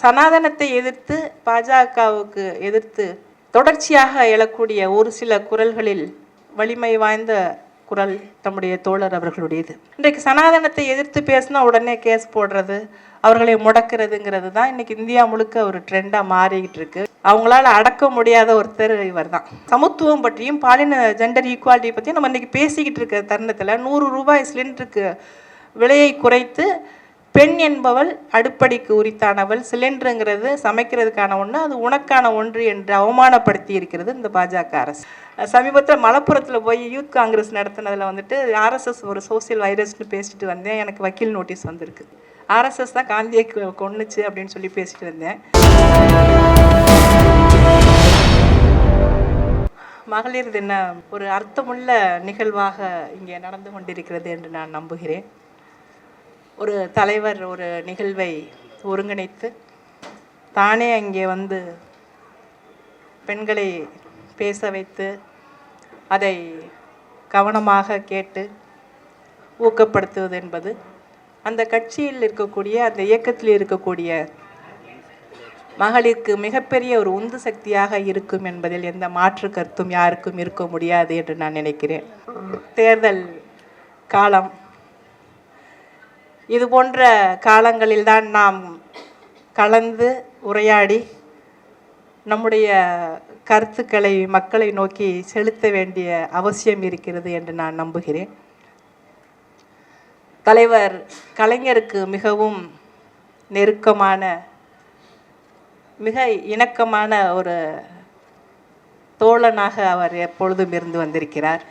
சனாதனத்தை எதிர்த்து பாஜகவுக்கு எதிர்த்து தொடர்ச்சியாக எழக்கூடிய ஒரு சில குரல்களில் வலிமை வாய்ந்த குரல் தம்முடைய தோழர் அவர்களுடையது. இன்றைக்கு சனாதனத்தை எதிர்த்து பேசினா உடனே கேஸ் போடுறது அவர்களை முடக்கிறதுங்கிறது தான் இன்னைக்கு இந்தியா முழுக்க ஒரு ட்ரெண்டாக மாறிக்கிட்டு இருக்கு. அவங்களால அடக்க முடியாத ஒருத்தர் இவர் தான். சமத்துவம் பற்றியும் பாலின ஜெண்டர் ஈக்குவாலிட்டி பற்றியும் நம்ம இன்னைக்கு பேசிக்கிட்டு இருக்க தருணத்தில் நூறு ரூபாய் சிலிண்டருக்கு விலையை குறைத்து பெண் என்பவள் அடுப்படிக்கு உரித்தானவள் சிலிண்டருங்கிறது சமைக்கிறதுக்கான ஒன்று அது உனக்கான ஒன்று என்று அவமானப்படுத்தி இருக்கிறது இந்த பாஜக அரசு. சமீபத்தில் மலப்புரத்தில் போய் யூத் காங்கிரஸ் நடத்தினதில் வந்துட்டு ஆர்எஸ்எஸ் ஒரு சோசியல் வைரஸ்னு பேசிட்டு வந்தேன். எனக்கு வக்கீல் நோட்டீஸ் வந்திருக்கு. ஆர்எஸ்எஸ் தான் காந்தியை கொன்னுச்சு அப்படின்னு சொல்லி பேசிட்டு வந்தேன். மகளிர் தின ஒரு அர்த்தமுள்ள நிகழ்வாக இங்கே நடந்து கொண்டிருக்கிறது என்று நான் நம்புகிறேன். ஒரு தலைவர் ஒரு நிகழ்வை ஒருங்கிணைத்து தானே அங்கே வந்து பெண்களை பேச வைத்து அதை கவனமாக கேட்டு ஊக்கப்படுத்துவது என்பது அந்த கட்சியில் இருக்கக்கூடிய அந்த இயக்கத்தில் இருக்கக்கூடிய மகளிருக்கு மிகப்பெரிய ஒரு உந்து சக்தியாக இருக்கும் என்பதில் எந்த மாற்று கருத்தும் யாருக்கும் இருக்க முடியாது என்று நான் நினைக்கிறேன். தேர்தல் காலம் இது போன்ற காலங்களில்தான் நாம் கலந்து உரையாடி நம்முடைய கருத்துக்களை மக்களை நோக்கி செலுத்த வேண்டிய அவசியம் இருக்கிறது என்று நான் நம்புகிறேன். தலைவர் கலைஞருக்கு மிகவும் நெருக்கமான மிக இணக்கமான ஒரு தோழனாக அவர் எப்பொழுதும் இருந்து வந்திருக்கிறார்.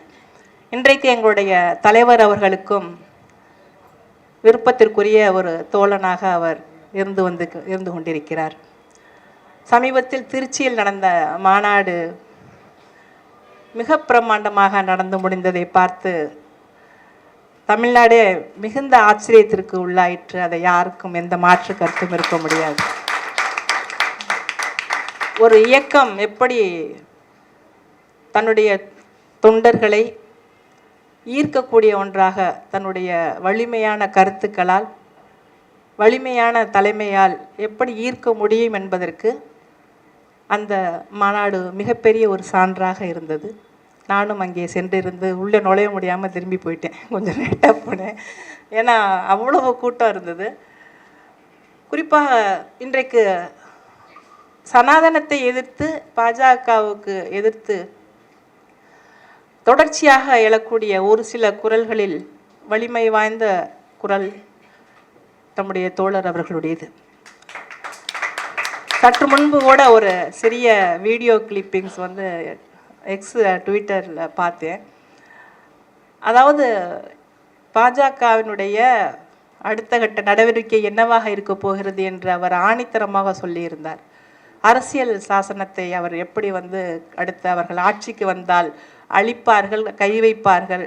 இன்றைக்கு எங்களுடைய தலைவர் அவர்களுக்கும் விருப்பத்திற்குரிய ஒரு தோழனாக அவர் இருந்து வந்து இருந்து கொண்டிருக்கிறார். சமீபத்தில் திருச்சியில் நடந்த மாநாடு மிக பிரம்மாண்டமாக நடந்து முடிந்ததை பார்த்து தமிழ்நாடே மிகுந்த ஆச்சரியத்திற்கு உள்ளாயிற்று. அதை யாருக்கும் எந்த மாற்று கருத்தும் இருக்க முடியாது. ஒரு இயக்கம் எப்படி தன்னுடைய தொண்டர்களை ஈர்க்கக்கூடிய ஒன்றாக தன்னுடைய வலிமையான கருத்துக்களால் வலிமையான தலைமையால் எப்படி ஈர்க்க முடியும் என்பதற்கு அந்த மாநாடு மிகப்பெரிய ஒரு சான்றாக இருந்தது. நானும் அங்கே சென்றிருந்து உள்ளே நுழைய முடியாமல் திரும்பி போயிட்டேன். கொஞ்சம் லேட்டாக போனேன். ஏன்னா அவ்வளவு கூட்டம் இருந்தது. குறிப்பாக இன்றைக்கு சனாதனத்தை எதிர்த்து பாஜகவுக்கு எதிர்த்து தொடர்ச்சியாக எழக்கூடிய ஒரு சில குரல்களில் வலிமை வாய்ந்த குரல் தம்முடைய தோழர் அவர்களுடையது. சற்று முன்பு கூட ஒரு சிறிய வீடியோ கிளிப்பிங்ஸ் வந்து எக்ஸ் ட்விட்டரில் பார்த்தேன். அதாவது பாஜகவினுடைய அடுத்த கட்ட நடவடிக்கை என்னவாக இருக்க போகிறது என்று அவர் ஆணித்தரமாக சொல்லியிருந்தார். அரசியல் சாசனத்தை அவர் எப்படி வந்து அடுத்து அவர்கள் ஆட்சிக்கு வந்தால் அழிப்பார்கள் கை வைப்பார்கள்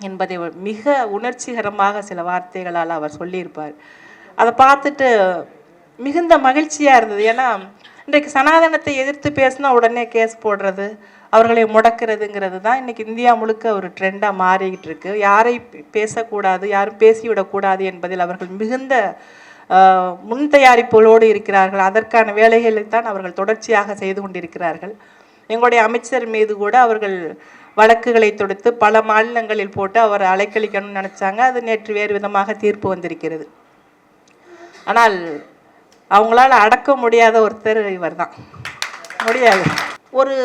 என்பதை மிக உணர்ச்சிகரமாக சில வார்த்தைகளால் அவர் சொல்லியிருப்பார். அதை பார்த்துட்டு மிகுந்த மகிழ்ச்சியாக இருந்தது. ஏன்னா இன்றைக்கு சனாதனத்தை எதிர்த்து பேசினா உடனே கேஸ் போடுறது அவர்களை முடக்கிறதுங்கிறது தான் இன்றைக்கி இந்தியா முழுக்க ஒரு ட்ரெண்டாக மாறிக்கிட்டு இருக்கு. யாரை பேசக்கூடாது யாரும் பேசிவிடக்கூடாது என்பதில் அவர்கள் மிகுந்த முன் தயாரிப்புகளோடு இருக்கிறார்கள். அதற்கான வேலைகளை தான் அவர்கள் தொடர்ச்சியாக செய்து கொண்டிருக்கிறார்கள். எங்களுடைய அமைச்சர் மீது கூட அவர்கள் வழக்குகளை தொடுத்து பல மாநிலங்களில் போட்டு அவரை அலைக்கழிக்கணும்னு நினச்சாங்க. அது நேற்று வேறு விதமாக தீர்ப்பு வந்திருக்கிறது. ஆனால் அவங்களால அடக்க முடியாத ஒருத்தர் இவர் தான் முடியாது. ஒரு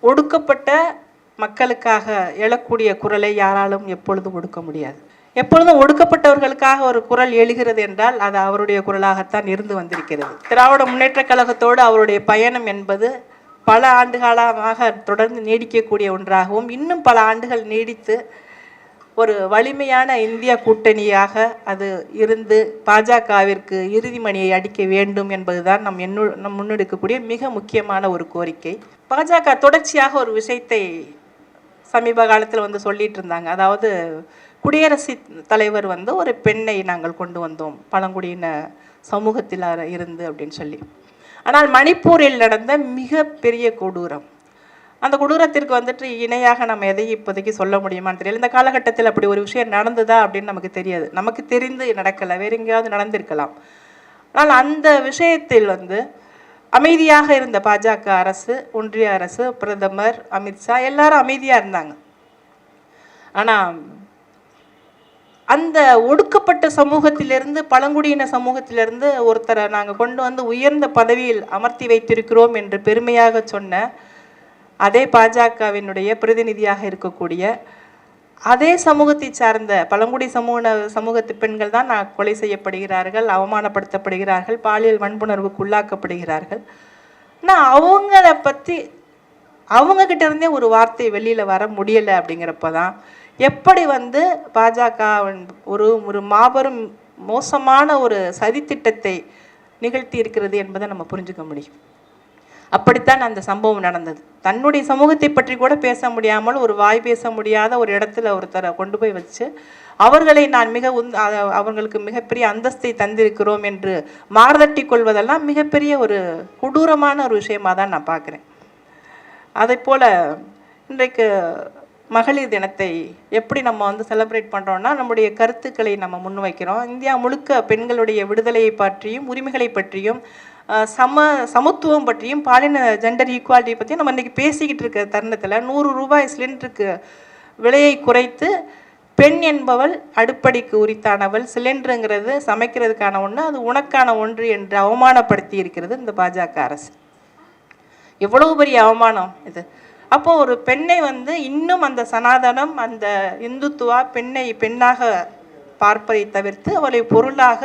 ஒடுக்கப்பட்ட மக்களுக்காக எழக்கூடிய குரலை யாராலும் எப்பொழுதும் ஒடுக்க முடியாது. எப்பொழுதும் ஒடுக்கப்பட்டவர்களுக்காக ஒரு குரல் எழுகிறது என்றால் அது அவருடைய குரலாகத்தான் இருந்து வந்திருக்கிறது. திராவிட முன்னேற்றக் கழகத்தோடு அவருடைய பயணம் என்பது பல ஆண்டுகாலமாக தொடர்ந்து நீடிக்கக்கூடிய ஒன்றாகவும் இன்னும் பல ஆண்டுகள் நீடித்து ஒரு வலிமையான இந்திய கூட்டணியாக அது இருந்து பாஜகவிற்கு இறுதி மணியை அடிக்க வேண்டும் என்பதுதான் நம் என்னு நம் முன்னெடுக்கக்கூடிய மிக முக்கியமான ஒரு கோரிக்கை. பாஜக தொடர்ச்சியாக ஒரு விஷயத்தை சமீப காலத்தில் வந்து சொல்லிட்டு இருந்தாங்க. அதாவது குடியரசுத் தலைவர் வந்து ஒரு பெண்ணை நாங்கள் கொண்டு வந்தோம். பழங்குடியின சமூகத்தில் இருந்து அப்படின்னு சொல்லி. ஆனால் மணிப்பூரில் நடந்த மிகப்பெரிய கொடூரம். அந்த கொடூரத்திற்கு வந்துட்டு இணையாக நம்ம எதை இப்போதைக்கு சொல்ல முடியுமான்னு தெரியல. இந்த காலகட்டத்தில் அப்படி ஒரு விஷயம் நடந்ததா அப்படின்னு நமக்கு தெரியாது. நமக்கு தெரிந்து நடக்கலை. வேற எங்கேயாவது நடந்திருக்கலாம். ஆனால் அந்த விஷயத்தில் வந்து அமைதியாக இருந்த பாஜக அரசு ஒன்றிய அரசு பிரதமர் அமித்ஷா எல்லாரும் அமைதியாக இருந்தாங்க. ஆனால் அந்த ஒடுக்கப்பட்ட சமூகத்திலிருந்து பழங்குடியின சமூகத்திலிருந்து ஒருத்தரை நாங்கள் கொண்டு வந்து உயர்ந்த பதவியில் அமர்த்தி வைத்திருக்கிறோம் என்று பெருமையாக சொன்ன அதே பாஜகவினுடைய பிரதிநிதியாக இருக்கக்கூடிய அதே சமூகத்தை சார்ந்த பழங்குடி சமூக சமூகத்து பெண்கள் தான் நான் கொலை செய்யப்படுகிறார்கள் அவமானப்படுத்தப்படுகிறார்கள் பாலியல் வன்புணர்வுக்கு உள்ளாக்கப்படுகிறார்கள். ஆனால் அவங்கள பற்றி அவங்கக்கிட்ட இருந்தே ஒரு வார்த்தை வெளியில் வர முடியலை அப்படிங்கிறப்ப தான் எப்படி வந்து பாஜக ஒரு ஒரு மாபெரும் மோசமான ஒரு சதித்திட்டத்தை நிகழ்த்தி இருக்கிறது என்பதை நம்ம புரிஞ்சுக்க முடியும். அப்படித்தான் அந்த சம்பவம் நடந்தது. தன்னுடைய சமூகத்தை பற்றி கூட பேச முடியாமல் ஒரு வாய் பேச முடியாத ஒரு இடத்துல ஒருத்தரை கொண்டு போய் வச்சு அவர்களை நான் மிக அவர்களுக்கு மிகப்பெரிய அந்தஸ்தை தந்திருக்கிறோம் என்று மாரதட்டி கொள்வதெல்லாம் மிகப்பெரிய ஒரு கொடூரமான ஒரு விஷயமா தான் நான் பார்க்குறேன். அதை போல் இன்றைக்கு மகளிர் தினத்தை எப்படி நம்ம வந்து செலிப்ரேட் பண்ணுறோம்னா நம்முடைய கருத்துக்களை நம்ம முன்வைக்கிறோம். இந்தியா முழுக்க பெண்களுடைய விடுதலையை பற்றியும் உரிமைகளை பற்றியும் சம சமத்துவம் பற்றியும் பாலின ஜெண்டர் ஈக்குவாலிட்டி பற்றியும் நம்ம இன்றைக்கி பேசிக்கிட்டு இருக்க தருணத்தில் நூறு ரூபாய் சிலிண்டருக்கு விலையை குறைத்து பெண் என்பவள் அடுப்படிக்கு உரித்தானவள் சிலிண்டருங்கிறது சமைக்கிறதுக்கான ஒன்று அது உனக்கான ஒன்று என்று அவமானப்படுத்தி இருக்கிறது இந்த பாஜக அரசு. எவ்வளவு பெரிய அவமானம் இது. அப்போ ஒரு பெண்ணை வந்து இன்னும் அந்த சனாதனம் அந்த இந்துத்துவா பெண்ணை பெண்ணாக பார்ப்பதை தவிர்த்து அவளை பொருளாக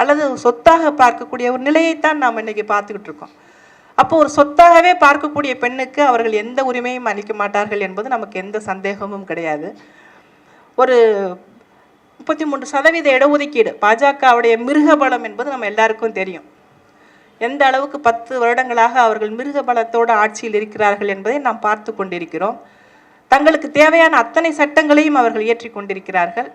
அல்லது சொத்தாக பார்க்கக்கூடிய ஒரு நிலையைத்தான் நாம் இன்னைக்கு பார்த்துக்கிட்டு இருக்கோம். அப்போ ஒரு சொத்தாகவே பார்க்கக்கூடிய பெண்ணுக்கு அவர்கள் எந்த உரிமையும் அளிக்க மாட்டார்கள் என்பது நமக்கு எந்த சந்தேகமும் கிடையாது. ஒரு முப்பத்தி மூன்று சதவீத இடஒதுக்கீடு பாஜகவுடைய மிருக பலம் என்பது நம்ம எல்லாருக்கும் தெரியும். எந்த அளவுக்கு பத்து வருடங்களாக அவர்கள் மிருக பலத்தோடு ஆட்சியில் இருக்கிறார்கள் என்பதை நாம் பார்த்து கொண்டிருக்கிறோம். தங்களுக்கு தேவையான அத்தனை சட்டங்களையும் அவர்கள் இயற்றி கொண்டிருக்கிறார்கள்.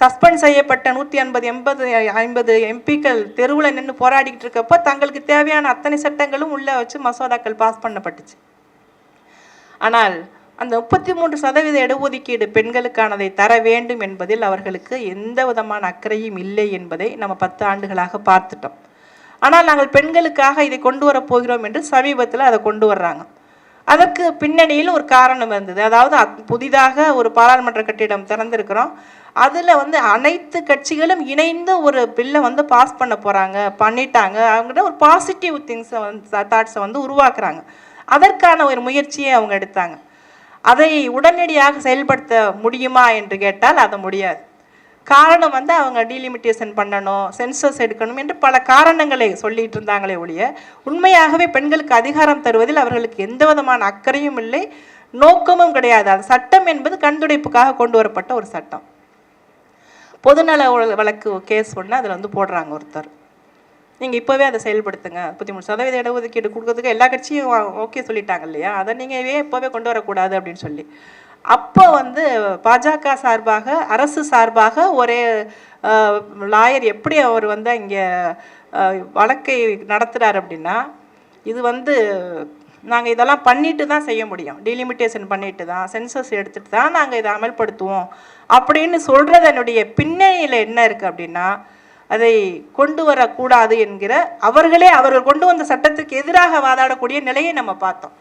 சஸ்பெண்ட் செய்யப்பட்ட நூற்றி ஐம்பது எண்பது ஐம்பது எம்பிக்கள் தெருவில் நின்று போராடிக்கிட்டு இருக்கப்போ தங்களுக்கு தேவையான அத்தனை சட்டங்களும் உள்ளே வச்சு மசோதாக்கள் பாஸ் பண்ணப்பட்டுச்சு. ஆனால் அந்த முப்பத்தி மூன்று சதவீத இடஒதுக்கீடு பெண்களுக்கானதை தர வேண்டும் என்பதில் அவர்களுக்கு எந்த விதமான அக்கறையும் இல்லை என்பதை நம்ம பத்து ஆண்டுகளாக பார்த்துட்டோம். ஆனால் நாங்கள் பெண்களுக்காக இதை கொண்டு வர போகிறோம் என்று சமீபத்தில் அதை கொண்டு வர்றாங்க. அதற்கு பின்னணியில் ஒரு காரணம் இருந்தது. அதாவது அத்- புதிதாக ஒரு பாராளுமன்ற கட்டிடம் திறந்திருக்கிறோம். அதில் வந்து அனைத்து கட்சிகளும் இணைந்து ஒரு பில்லை வந்து பாஸ் பண்ண போகிறாங்க பண்ணிட்டாங்க. அவங்ககிட்ட ஒரு பாசிட்டிவ் திங்ஸை வந்து தாட்ஸை வந்து உருவாக்குறாங்க. அதற்கான ஒரு முயற்சியை அவங்க எடுத்தாங்க. அதை உடனடியாக செயல்படுத்த முடியுமா என்று கேட்டால் அது முடியாது. காரணம் வந்து அவங்க டீலிமிட்டேஷன் பண்ணணும் சென்சஸ் எடுக்கணும் என்று பல காரணங்களை சொல்லிட்டு இருந்தாங்களே ஒழிய உண்மையாகவே பெண்களுக்கு அதிகாரம் தருவதில் அவர்களுக்கு எந்த விதமான அக்கறையும் இல்லை நோக்கமும் கிடையாது. அது சட்டம் என்பது கண்துடைப்புக்காக கொண்டு வரப்பட்ட ஒரு சட்டம். பொதுநல வழக்கு கேஸ் ஒன்று அதில் வந்து போடுறாங்க ஒருத்தர். நீங்கள் இப்போவே அதை செயல்படுத்துங்க. முப்பத்தி மூணு சதவீத இடஒதுக்கீடு கொடுக்கறதுக்கு எல்லா கட்சியும் ஓகே சொல்லிட்டாங்க இல்லையா? அதை நீங்கள் இப்போவே கொண்டு வரக்கூடாது அப்படின்னு சொல்லி. அப்போ வந்து பாஜக சார்பாக அரசு சார்பாக ஒரே லாயர் எப்படி அவர் வந்து இங்கே வழக்கை நடத்துகிறார் அப்படின்னா இது வந்து நாங்கள் இதெல்லாம் பண்ணிட்டு தான் செய்ய முடியும். டிலிமிட்டேஷன் பண்ணிட்டு தான் சென்சஸ் எடுத்துட்டு தான் நாங்கள் இதை அமல்படுத்துவோம். அப்படின்னு சொல்கிறதனுடைய பின்னணியில் என்ன இருக்குது அப்படின்னா அதை கொண்டு வரக்கூடாது என்கிற அவர்களே அவர்கள் கொண்டு வந்த சட்டத்துக்கு எதிராக வாதாடக்கூடிய நிலையை நம்ம பார்த்தோம்.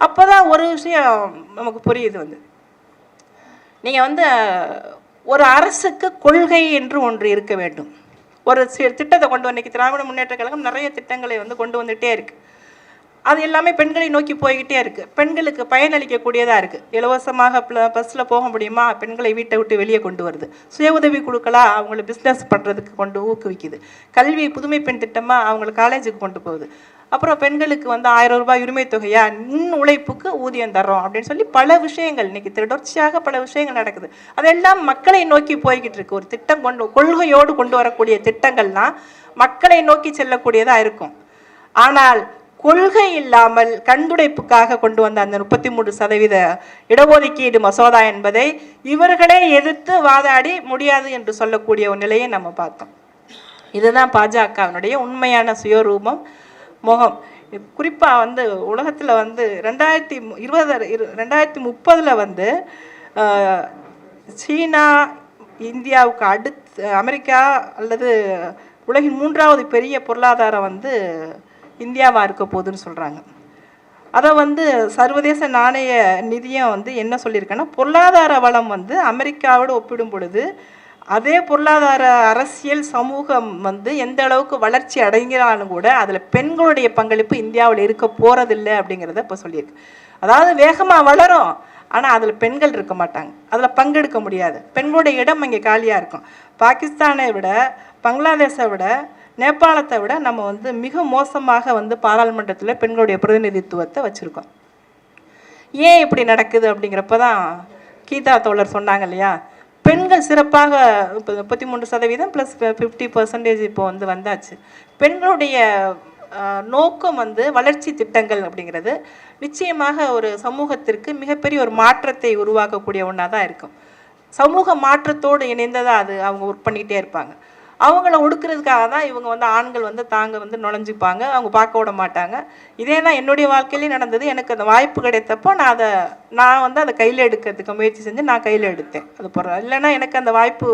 அப்போ தான் ஒரு விஷயம் நமக்கு புரியுது வந்து. நீங்கள் வந்து ஒரு அரசுக்கு கொள்கை என்று ஒன்று இருக்க வேண்டும். ஒரு திட்டத்தை கொண்டு வந்து திராவிட முன்னேற்ற கழகம் நிறைய திட்டங்களை வந்து கொண்டு வந்துகிட்டே இருக்குது அது எல்லாமே பெண்களை நோக்கி போய்கிட்டே இருக்கு. பெண்களுக்கு பயனளிக்கக்கூடியதாக இருக்கு. இலவசமாக பஸ்ஸில் போக முடியுமா? பெண்களை வீட்டை விட்டு வெளியே கொண்டு வருது. சுய உதவி குழுக்களா அவங்கள பிஸ்னஸ் பண்ணுறதுக்கு கொண்டு ஊக்குவிக்குது. கல்வி புதுமை பெண் திட்டமாக அவங்கள காலேஜுக்கு கொண்டு போகுது. அப்புறம் பெண்களுக்கு வந்து ஆயிரம் ரூபாய் உரிமை தொகையா நின் உழைப்புக்கு ஊதியம் தர்றோம் அப்படின்னு சொல்லி பல விஷயங்கள் இன்னைக்கு தொடர்ச்சியாக பல விஷயங்கள் நடக்குது. அதெல்லாம் மக்களை நோக்கி போய்கிட்டு இருக்கு. ஒரு திட்டம் கொண்டு கொள்கையோடு கொண்டு வரக்கூடிய திட்டங்கள்லாம் மக்களை நோக்கி செல்லக்கூடியதா இருக்கும். ஆனால் கொள்கை இல்லாமல் கண்துடைப்புக்காக கொண்டு வந்த அந்த முப்பத்தி மூன்று சதவீத இடஒதுக்கீடு மசோதா என்பதை இவர்களே எதிர்த்து வாதாடி முடியாது என்று சொல்லக்கூடிய ஒரு நிலையை நம்ம பார்த்தோம். இதுதான் பாஜகவினுடைய உண்மையான சுயரூபம் முகம். குறிப்பாக வந்து உலகத்தில் வந்து ரெண்டாயிரத்தி இருபது இரு ரெண்டாயிரத்தி முப்பதில் வந்து சீனா இந்தியாவுக்கு அடுத்து அமெரிக்கா அல்லது உலகின் மூன்றாவது பெரிய பொருளாதாரம் வந்து இந்தியாவாக இருக்க போகுதுன்னு சொல்கிறாங்க அதை வந்து சர்வதேச நாணய நிதியம் வந்து என்ன சொல்லியிருக்கேன்னா பொருளாதார வளம் வந்து அமெரிக்காவோடு ஒப்பிடும் பொழுது அதே பொருளாதார அரசியல் சமூகம் வந்து எந்த அளவுக்கு வளர்ச்சி அடைகிறாலும் கூட அதில் பெண்களுடைய பங்களிப்பு இந்தியாவில் இருக்க போகிறதில்ல அப்படிங்கிறத இப்போ சொல்லியிருக்கு. அதாவது வேகமாக வளரும் ஆனால் அதில் பெண்கள் இருக்க மாட்டாங்க. அதில் பங்கெடுக்க முடியாது. பெண்களுடைய இடம் இங்கே காலியாக இருக்கும். பாகிஸ்தானை விட பங்களாதேஷை விட நேபாளத்தை விட நம்ம வந்து மிக மோசமாக வந்து பாராளுமன்றத்தில் பெண்களுடைய பிரதிநிதித்துவத்தை வச்சுருக்கோம். ஏன் இப்படி நடக்குது அப்படிங்கிறப்ப தான் கீதா தோழர் சொன்னாங்க இல்லையா? பெண்கள் சிறப்பாக இப்போ முப்பத்தி மூன்று சதவீதம் ப்ளஸ் ஃபிஃப்டி பர்சன்டேஜ் இப்போ வந்து வந்தாச்சு. பெண்களுடைய நோக்கம் வந்து வளர்ச்சி திட்டங்கள் அப்படிங்கிறது நிச்சயமாக ஒரு சமூகத்திற்கு மிகப்பெரிய ஒரு மாற்றத்தை உருவாக்கக்கூடிய ஒன்றா தான் இருக்கும். சமூக மாற்றத்தோடு இணைந்ததாக அது அவங்க ஒர்க் பண்ணிக்கிட்டே இருப்பாங்க. அவங்கள ஒடுக்கிறதுக்காக தான் இவங்க வந்து ஆண்கள் வந்து தாங்க வந்து நுழைஞ்சிப்பாங்க. அவங்க பார்க்க விட மாட்டாங்க. இதே தான் என்னுடைய வாழ்க்கையிலேயே நடந்தது. எனக்கு அந்த வாய்ப்பு கிடைத்தப்போ நான் அதை நான் வந்து அதை கையில் எடுக்கிறதுக்கு முயற்சி செஞ்சு நான் கையில் எடுத்தேன். அது போகிற இல்லைன்னா எனக்கு அந்த வாய்ப்பு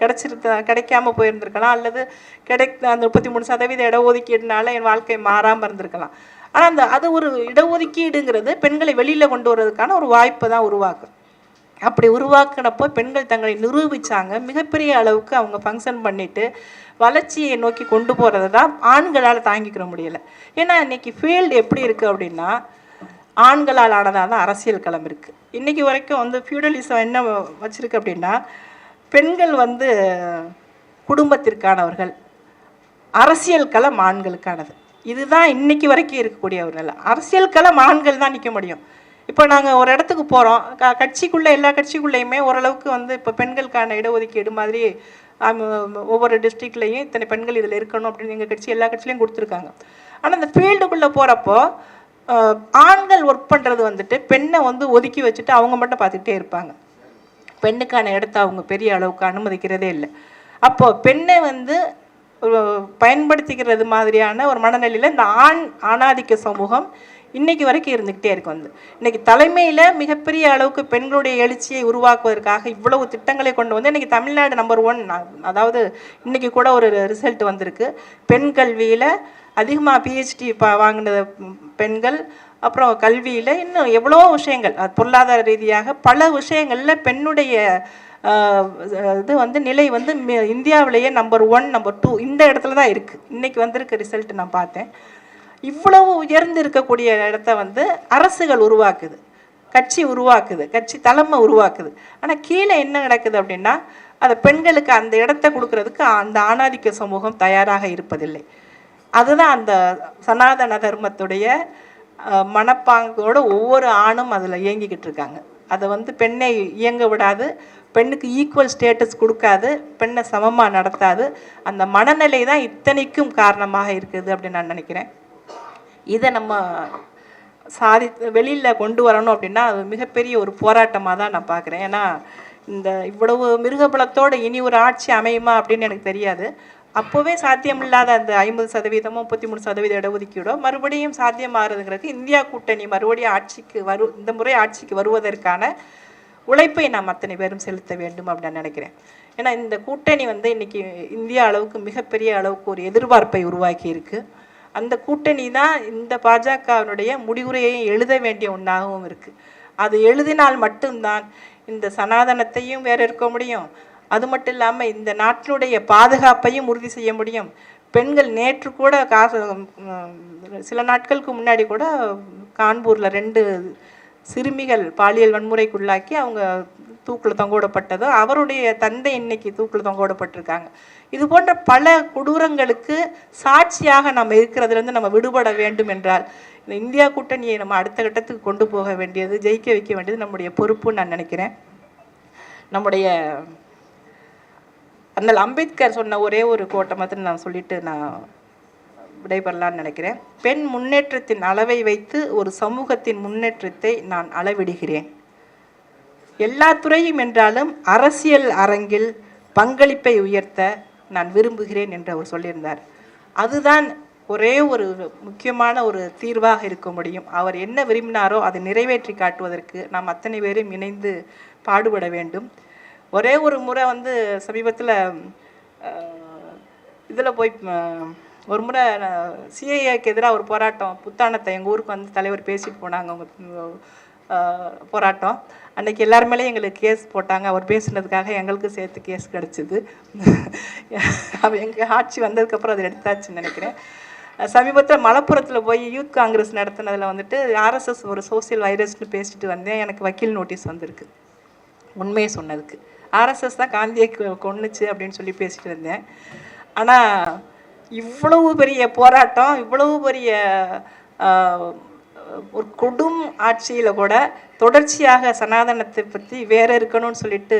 கிடைச்சிருத்த கிடைக்காம போயிருந்திருக்கலாம். அல்லது கிடை அந்த முப்பத்தி மூணு சதவீத இடஒதுக்கீடுனால என் வாழ்க்கை மாறாமல் இருந்திருக்கலாம். ஆனால் அந்த அது ஒரு இடஒதுக்கீடுங்கிறது பெண்களை வெளியில் கொண்டு வர்றதுக்கான ஒரு வாய்ப்பை தான் உருவாக்கும் அப்படி உருவாக்கினப்போ பெண்கள் தங்களை நிரூபித்தாங்க மிகப்பெரிய அளவுக்கு அவங்க ஃபங்க்ஷன் பண்ணிட்டு வளர்ச்சியை நோக்கி கொண்டு போகிறத தான் ஆண்களால் தாங்கிக்கிற முடியலை. ஏன்னா இன்னைக்கு ஃபீல்டு எப்படி இருக்குது அப்படின்னா ஆண்களால் ஆனதாக தான் அரசியல் களம் இருக்குது இன்றைக்கி வரைக்கும் வந்து ஃபியூடலிசம் என்ன வச்சுருக்கு அப்படின்னா பெண்கள் வந்து குடும்பத்திற்கானவர்கள் அரசியல் களம் ஆண்களுக்கானது. இதுதான் இன்னைக்கு வரைக்கும் இருக்கக்கூடிய ஒரு நிலை. அரசியல் களம் ஆண்கள் தான் நிற்க முடியும். இப்போ நாங்கள் ஒரு இடத்துக்கு போகிறோம் க கட்சிக்குள்ளே எல்லா கட்சிக்குள்ளேயுமே ஓரளவுக்கு வந்து இப்போ பெண்களுக்கான இடஒதுக்கீடு மாதிரி ஒவ்வொரு டிஸ்ட்ரிக்ட்லேயும் இத்தனை பெண்கள் இதில் இருக்கணும் அப்படின்னு எங்கள் கட்சி எல்லா கட்சியிலையும் கொடுத்துருக்காங்க. ஆனால் அந்த ஃபீல்டுக்குள்ளே போகிறப்போ ஆண்கள் ஒர்க் பண்ணுறது வந்துட்டு பெண்ணை வந்து ஒதுக்கி வச்சுட்டு அவங்க மட்டும் பார்த்துக்கிட்டே இருப்பாங்க. பெண்ணுக்கான இடத்த அவங்க பெரிய அளவுக்கு அனுமதிக்கிறதே இல்லை. அப்போது பெண்ணை வந்து பயன்படுத்திக்கிறது மாதிரியான ஒரு மனநிலையில் இந்த ஆண் ஆணாதிக்க சமூகம் இன்றைக்கு வரைக்கும் இருந்துக்கிட்டே இருக்கும் வந்து. இன்றைக்கி தலைமையில் மிகப்பெரிய அளவுக்கு பெண்களுடைய எழுச்சியை உருவாக்குவதற்காக இவ்வளவு திட்டங்களை கொண்டு வந்து இன்றைக்கி தமிழ்நாடு நம்பர் ஒன் அதாவது இன்றைக்கி கூட ஒரு ரிசல்ட் வந்திருக்கு. பெண் கல்வியில் அதிகமாக பிஹெச்டி பா வாங்கின பெண்கள் அப்புறம் கல்வியில் இன்னும் எவ்வளோ விஷயங்கள் அது பொருளாதார ரீதியாக பல விஷயங்களில் பெண்ணுடைய இது வந்து நிலை வந்து மி- இந்தியாவிலேயே நம்பர் ஒன் நம்பர் டூ இந்த இடத்துல தான் இருக்குது இன்றைக்கி வந்திருக்க ரிசல்ட் நான் பார்த்தேன். இவ்வளவு உயர்ந்து இருக்கக்கூடிய இடத்த வந்து அரசுகள் உருவாக்குது. கட்சி உருவாக்குது. கட்சி தலைமை உருவாக்குது. ஆனால் கீழே என்ன நடக்குது அப்படின்னா அதை பெண்களுக்கு அந்த இடத்த கொடுக்கறதுக்கு அந்த ஆணாதிக்க சமூகம் தயாராக இருப்பதில்லை. அதுதான் அந்த சனாதன தர்மத்துடைய மனப்பாங்கோட ஒவ்வொரு ஆணும் அதில் இயங்கிக்கிட்டு இருக்காங்க. அதை வந்து பெண்ணை இயங்க விடாது. பெண்ணுக்கு ஈக்குவல் ஸ்டேட்டஸ் கொடுக்காது. பெண்ணை சமமாக நடத்தாது. அந்த மனநிலை தான் இத்தனைக்கும் காரணமாக இருக்குது அப்படின்னு நான் நினைக்கிறேன். இதை நம்ம சாதி வெளியில் கொண்டு வரணும் அப்படின்னா அது மிகப்பெரிய ஒரு போராட்டமாக தான் நான் பார்க்குறேன். ஏன்னா இந்த இவ்வளவு மிருகபலத்தோடு இனி ஒரு ஆட்சி அமையுமா அப்படின்னு எனக்கு தெரியாது. அப்போவே சாத்தியமில்லாத அந்த ஐம்பது சதவீதமோ முப்பத்தி மூணு சதவீத இடஒதுக்கீடோ மறுபடியும் சாத்தியமாகிறதுங்கிறது இந்தியா கூட்டணி மறுபடியும் ஆட்சிக்கு வரு இந்த முறை ஆட்சிக்கு வருவதற்கான உழைப்பை நாம் அத்தனை பேரும் செலுத்த வேண்டும் அப்படின்னு நான் நினைக்கிறேன். ஏன்னா இந்த கூட்டணி வந்து இன்றைக்கி இந்தியா அளவுக்கு மிகப்பெரிய அளவுக்கு ஒரு எதிர்பார்ப்பை உருவாக்கி இருக்குது அந்த கூட்டணி தான் இந்த பாஜகவினுடைய முடிவுரையையும் எழுத வேண்டிய ஒன்றாகவும் இருக்குது அது எழுதினால் மட்டும்தான் இந்த சனாதனத்தையும் வேற இருக்க முடியும். அது மட்டும் இல்லாமல் இந்த நாட்டினுடைய பாதுகாப்பையும் உறுதி செய்ய முடியும். பெண்கள் நேற்று கூட காசு சில நாட்களுக்கு முன்னாடி கூட கான்பூரில் ரெண்டு சிறுமிகள் பாலியல் வன்முறைக்குள்ளாக்கி அவங்க தூக்கில் தொங்கோடப்பட்டதோ அவருடைய தந்தை இன்னைக்கு தூக்கில் தொங்கோடப்பட்டிருக்காங்க. இது போன்ற பல கொடூரங்களுக்கு சாட்சியாக நம்ம இருக்கிறதுலேருந்து நம்ம விடுபட வேண்டும் என்றால் இந்த இந்தியா கூட்டணியை நம்ம அடுத்த கட்டத்துக்கு கொண்டு போக வேண்டியது ஜெயிக்க வைக்க வேண்டியது நம்முடைய பொறுப்புன்னு நான் நினைக்கிறேன். நம்முடைய அண்ணல் அம்பேத்கர் சொன்ன ஒரே ஒரு கோட்டை மாத்திரம் நான் சொல்லிட்டு நான் விடைபெறலாம்னு நினைக்கிறேன். பெண் முன்னேற்றத்தின் அளவை வைத்து ஒரு சமூகத்தின் முன்னேற்றத்தை நான் அளவிடுகிறேன். எல்லா துறையும் என்றாலும் அரசியல் அரங்கில் பங்களிப்பை உயர்த்த நான் விரும்புகிறேன் என்று அவர் சொல்லியிருந்தார். அதுதான் ஒரே ஒரு முக்கியமான ஒரு தீர்வாக இருக்க முடியும். அவர் என்ன விரும்பினாரோ அதை நிறைவேற்றி காட்டுவதற்கு நாம் அத்தனை பேரும் இணைந்து பாடுபட வேண்டும். ஒரே ஒரு முறை வந்து சமீபத்தில் இதில் போய் ஒரு முறை சிஐஏக்கு எதிராக ஒரு போராட்டம் புத்தாணத்தை எங்கள் ஊருக்கு வந்து தலைவர் பேசிட்டு போனாங்க அவங்க போராட்டம். அன்றைக்கி எல்லார் மேலேயும் எங்களுக்கு கேஸ் போட்டாங்க. அவர் பேசுனதுக்காக எங்களுக்கு சேர்த்து கேஸ் கிடச்சிது. அவ எங்கள் ஆட்சி வந்ததுக்கப்புறம் அதை எடுத்தாச்சுன்னு நினைக்கிறேன். சமீபத்தில் மலப்புரத்தில் போய் யூத் காங்கிரஸ் நடத்தினதில் வந்துட்டு ஆர்எஸ்எஸ் ஒரு சோசியல் வைரஸ்னு பேசிட்டு வந்தேன். எனக்கு வக்கீல் நோட்டீஸ் வந்திருக்கு. உண்மையை சொன்னதுக்கு. ஆர்எஸ்எஸ் தான் காந்தியை கொன்னுச்சு அப்படின்னு சொல்லி பேசிட்டு இருந்தேன். ஆனால் இவ்வளவு பெரிய போராட்டம் இவ்வளவு பெரிய ஒரு கொடும் ஆட்சியில் கூட தொடர்ச்சியாக சனாதனத்தை பற்றி வேற இருக்கணும்னு சொல்லிட்டு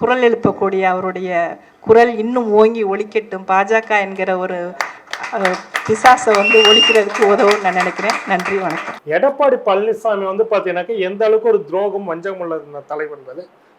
குரல் எழுப்பக்கூடிய அவருடைய குரல் இன்னும் ஓங்கி ஒலிக்கட்டும். பாஜக என்கிற ஒரு பிசாசை வந்து ஒழிக்கிறதுக்கு உதவும் நான் நினைக்கிறேன். நன்றி வணக்கம். எடப்பாடி பழனிசாமி வந்து பாத்தீங்கன்னாக்க எந்த அளவுக்கு ஒரு துரோகம் வஞ்சகம் உள்ள தலைவன்றது